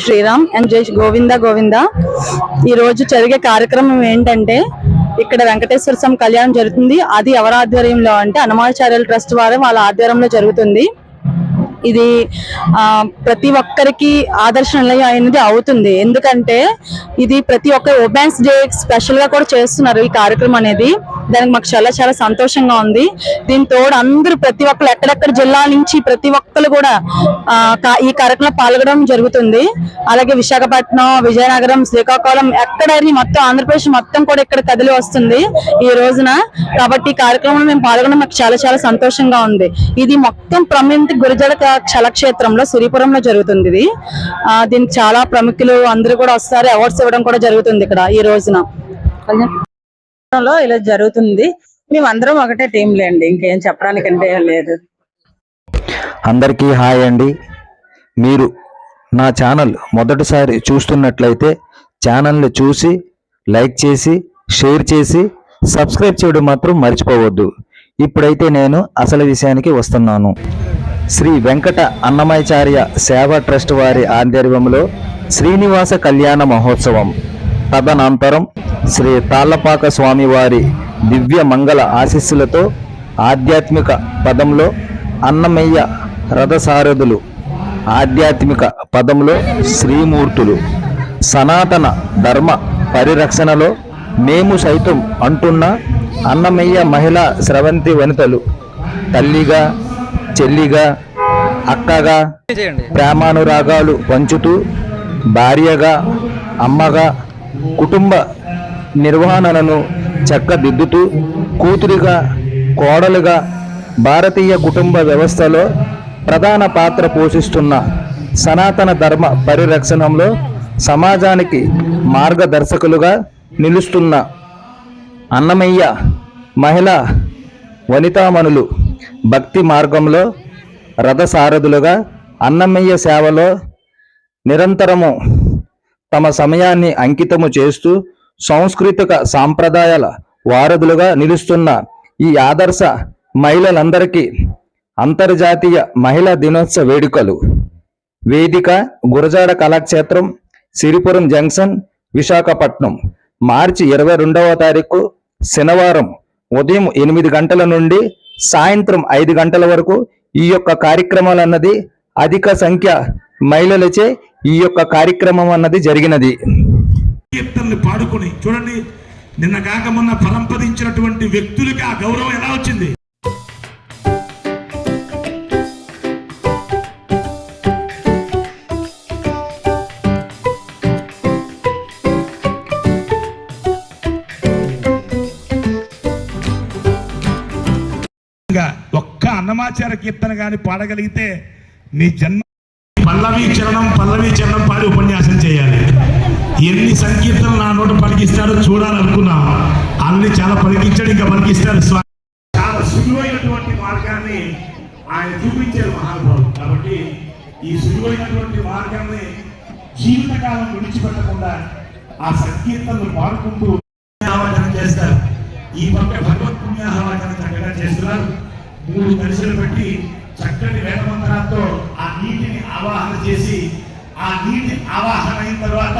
Sriram and జై గోవింద గోవింద. ఈ రోజు జరిగే కార్యక్రమం ఏంటంటే ఇక్కడ వెంకటేశ్వర స్వామి కళ్యాణం జరుగుతుంది. అది ఎవరి ఆధ్వర్యంలో అంటే హనుమాచార్యుల ట్రస్ట్ వారు వాళ్ళ ఆధ్వర్యంలో జరుగుతుంది. ఇది ప్రతి ఒక్కరికి ఆదర్శ నిలయం అనేది అవుతుంది. ఎందుకంటే ఇది ప్రతి ఒక్క ఉమెన్స్ డే స్పెషల్గా కూడా చేస్తున్నారు ఈ కార్యక్రమం అనేది. దానికి మాకు చాలా చాలా సంతోషంగా ఉంది. దీని తోడు అందరూ ప్రతి ఒక్కరు ఎక్కడెక్కడ జిల్లాల నుంచి ప్రతి ఒక్కరు కూడా ఈ కార్యక్రమంలో పాల్గొనడం జరుగుతుంది. అలాగే విశాఖపట్నం విజయనగరం శ్రీకాకుళం ఎక్కడని మొత్తం ఆంధ్రప్రదేశ్ మొత్తం కూడా ఇక్కడ కదిలి వస్తుంది ఈ రోజున. కాబట్టి ఈ కార్యక్రమంలో మేము పాల్గొనడం మాకు చాలా చాలా సంతోషంగా ఉంది. ఇది మొత్తం ప్రమింటి గురిజడ క్షలక్షేత్రంలో సిరిపురంలో జరుగుతుంది ఇది. దీనికి చాలా ప్రముఖులు అందరూ కూడా వస్తారు. అవార్డ్స్ ఇవ్వడం కూడా జరుగుతుంది ఇక్కడ ఈ రోజున. లో ఇలా జరుగుతుంది. మేమందరం ఒకటే టీంలే అండి. ఇంకేం చెప్పడానికి అంటే లేదు. అందరికీ హాయ్ అండి. మీరు నా ఛానల్ మొదటిసారి చూస్తున్నట్లయితే ఛానల్ని చూసి లైక్ చేసి షేర్ చేసి సబ్స్క్రైబ్ చేయడం మాత్రం మర్చిపోవద్దు. ఇప్పుడైతే నేను అసలు విషయానికి వస్తున్నాను. శ్రీ వెంకట అన్నమాచార్య సేవా ట్రస్ట్ వారి ఆధ్వర్యంలో శ్రీనివాస కళ్యాణ మహోత్సవం. తదనంతరం శ్రీ తాళ్ళపాక స్వామి వారి దివ్య మంగళ ఆశీస్సులతో ఆధ్యాత్మిక పదంలో అన్నమయ్య రథసారథులు ఆధ్యాత్మిక పదంలో శ్రీమూర్తులు సనాతన ధర్మ పరిరక్షణలో మేము సైతం అంటున్న అన్నమయ్య మహిళా స్రవంతి వనితలు తల్లిగా చెల్లిగా అక్కగా ప్రేమానురాగాలు పంచుతూ భార్యగా అమ్మగా కుటుంబ నిర్వహణను చక్కదిద్దుతూ కూతురిగా కోడలుగా భారతీయ కుటుంబ వ్యవస్థలో ప్రధాన పాత్ర పోషిస్తున్న సనాతన ధర్మ పరిరక్షణలో సమాజానికి మార్గదర్శకులుగా నిలుస్తున్న అన్నమయ్య మహిళా వనితామణులు భక్తి మార్గంలో రథసారథులుగా అన్నమయ్య సేవలో నిరంతరము తమ సమయాన్ని అంకితము చేస్తూ సాంస్కృతిక సాంప్రదాయాల వారధులుగా నిలుస్తున్న ఈ ఆదర్శ మహిళలందరికీ అంతర్జాతీయ మహిళా దినోత్సవ వేడుకలు. వేదిక గురజాడ కళాక్షేత్రం సిరిపురం జంక్షన్ విశాఖపట్నం. మార్చి ఇరవై రెండవ తారీఖు శనివారం ఉదయం ఎనిమిది గంటల నుండి సాయంత్రం ఐదు గంటల వరకు ఈ యొక్క కార్యక్రమాలు అన్నది అధిక సంఖ్య మహిళలచే ఈ యొక్క కార్యక్రమం అన్నది జరిగినది. కీర్తనని పాడుకొని చూడండి నిన్న కాక మొన్న పరంపదించినటువంటి వ్యక్తులకి ఆ గౌరవం ఎలా వచ్చింది? ఒక్క అన్నమాచార కీర్తన కానీ పాడగలిగితే నీ జన్మ పల్లవి చరణం పల్లవి చరణం పాడి ఉపన్యాసం చేయాలి. ఎన్ని సంకీర్తనలు నా నోట పలికిస్తాడో చూడాలనుకున్నా అన్ని చాలా పలికించాడు ఇంకా పలికిస్తాడు స్వామి. చాలా సులువైనటువంటి మార్గాన్ని ఆయన చూపించారు మహానుభావుడు. కాబట్టి ఈ సులువైనటువంటి మార్గాన్ని జీవితకాలం విడిచిపెట్టకుండా ఆ సంకీర్తనలు పాడుకుంటూ పుణ్యాహవచనం చేస్తారు. ఈ పక్క భగవత్ పుణ్యాహవచనం చక్కగా చేస్తున్నారు. మూడు దర్శనం పెట్టి చక్కటి వేదమంత్రాలతో ఆ నీటిని ఆవాహన చేసి ఆ నీటి ఆవాహన అయిన తర్వాత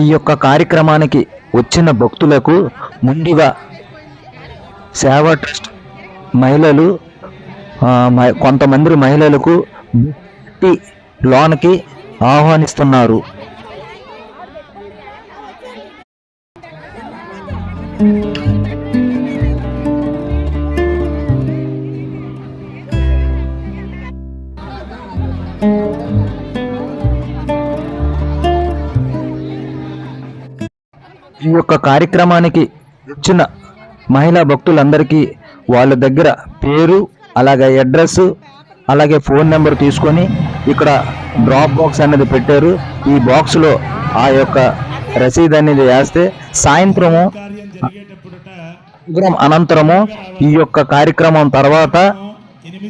ఈ యొక్క కార్యక్రమానికి వచ్చిన భక్తులకు ముందుగా సేవా ట్రస్ట్ మహిళలు కొంతమంది మహిళలకు భక్తి లోనికి ఆహ్వానిస్తున్నారు. ఈ యొక్క కార్యక్రమానికి వచ్చిన మహిళా భక్తులందరికీ వాళ్ళ దగ్గర పేరు అలాగే అడ్రస్ అలాగే ఫోన్ నెంబర్ తీసుకొని ఇక్కడ డ్రాప్ బాక్స్ అనేది పెట్టారు. ఈ బాక్స్లో ఆ యొక్క రసీదు అనేది వేస్తే సాయంత్రము అనంతరము ఈ యొక్క కార్యక్రమం తర్వాత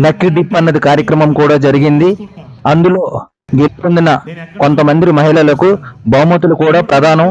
లక్కీ డిప్ అన్నది కార్యక్రమం కూడా జరిగింది. అందులో గెలుపొందిన కొంతమంది మహిళలకు బహుమతులు కూడా ప్రదానం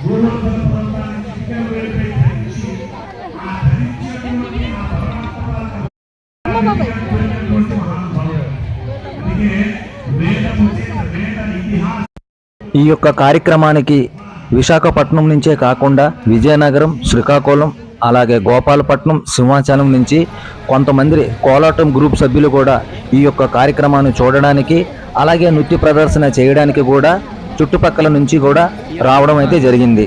ఈ యొక్క కార్యక్రమానికి విశాఖపట్నం నుంచే కాకుండా విజయనగరం శ్రీకాకుళం అలాగే గోపాలపట్నం సింహాచలం నుంచి కొంతమంది కోలాటం గ్రూప్ సభ్యులు కూడా ఈ యొక్క కార్యక్రమాన్ని చూడడానికి అలాగే నృత్య ప్రదర్శన చేయడానికి కూడా చుట్టుపక్కల నుంచి కూడా రావడం అయితే జరిగింది.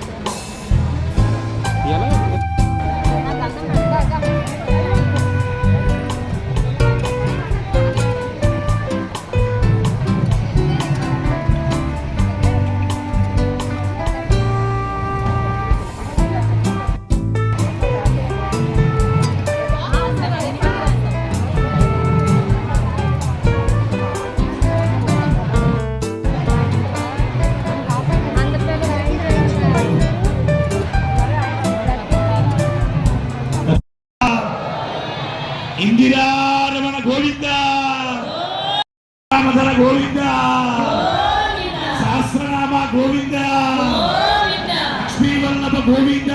ఇందిరారమణ గోవింద. రామధర గోవింద. సహస్రనామ గోవింద. లక్ష్మీవల్లభ గోవింద.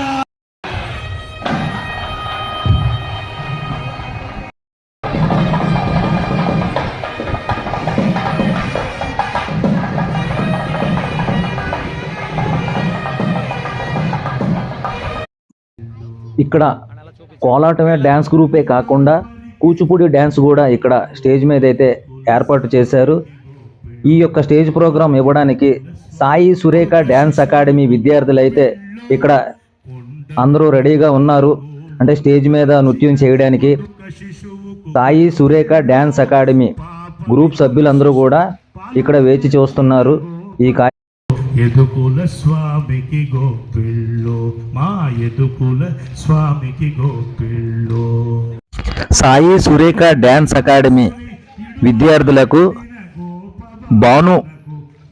ఇక్కడ కోలాటమే డ్యాన్స్ గ్రూపే కాకుండా కూచిపూడి డ్యాన్స్ కూడా ఇక్కడ స్టేజ్ మీద అయితే ఏర్పాటు చేశారు. ఈ యొక్క స్టేజ్ ప్రోగ్రాం ఇవ్వడానికి సాయి సురేఖ డ్యాన్స్ అకాడమీ విద్యార్థులు అయితే ఇక్కడ అందరూ రెడీగా ఉన్నారు. అంటే స్టేజ్ మీద నృత్యం చేయడానికి Sai Surekha dance academy group సభ్యులందరూ కూడా ఇక్కడ వేచి చూస్తున్నారు. ఈ కార్య ఎదుకుల స్వామికి గోపిళ్ళు మా ఎదుకుల స్వామికి గోపిళ్ళు సాయి సురేఖ డ్యాన్స్ అకాడమీ విద్యార్థులకు భాను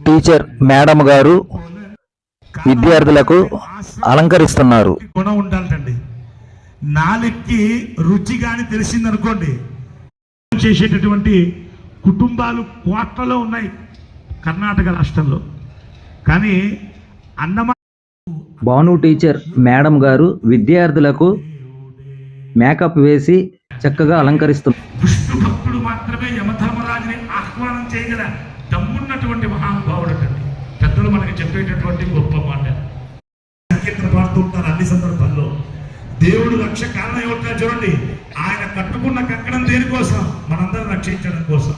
టీచర్ మేడం గారు విద్యార్థులకు అలంకరిస్తున్నారు. గుణం ఉండాలండి నాలుగుకి రుచి కానీ తెలిసిందనుకోండి చేసేటటువంటి కుటుంబాలు కోట్లలో ఉన్నాయి కర్ణాటక రాష్ట్రంలో. కానీ అన్నమా భాను టీచర్ మేడం గారు విద్యార్థులకు మేకప్ వేసి చక్కగా అలంకరిస్తున్నారు విష్ణు మాత్రమే యమధర్మరాజుని ఆహ్వానం చేయగల దమ్మున్నటువంటి మహానుభావుడు పెద్దలు మనకి చెప్పేటటువంటి గొప్ప మాట. సంకీర్తన పాడుతుంటారు అన్ని సందర్భాల్లో. దేవుడు రక్ష కారణం ఏమిటో చూడండి. ఆయన కట్టుకున్న కంకణం దేనికోసం? మనందరం రక్షించడం కోసం.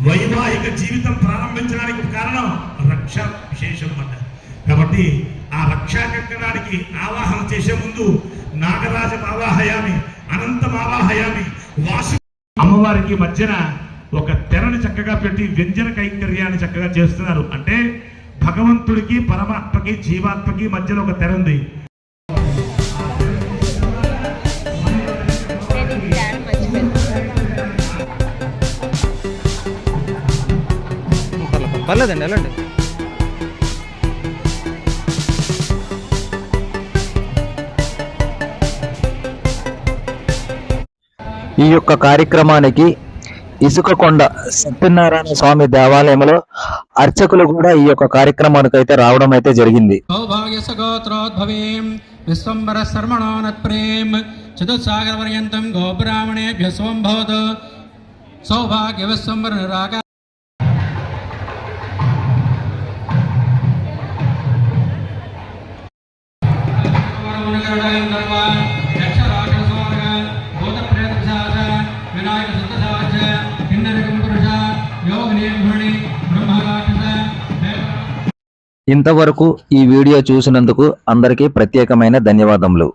వైవాహిక జీవితం ప్రారంభించడానికి కారణం రక్ష విశేషం అన్నమాట. కాబట్టి ఆ రక్షా కంకణానికి ఆవాహన చేసే ముందు నాగరాజం ఆవాహయాన్ని అనంతం ఆవాహయామి వాసు అమ్మవారికి మధ్యన ఒక తెరని చక్కగా పెట్టి వ్యంజన కైంకర్యాన్ని చక్కగా చేస్తున్నారు. అంటే భగవంతుడికి పరమాత్మకి జీవాత్మకి మధ్యలో ఒక తెర ఉంది. పర్లేదండి వెళ్ళండి. ఈ యొక్క కార్యక్రమానికి ఇసుకకొండ సత్యనారాయణ స్వామి దేవాలయంలో అర్చకులు కూడా ఈ యొక్క కార్యక్రమానికి అయితే రావడం అయితే జరిగింది. పర్యంతం సౌభాగ్య ఇంతవరకు ఈ వీడియో చూసినందుకు అందరికీ ప్రత్యేకమైన ధన్యవాదములు.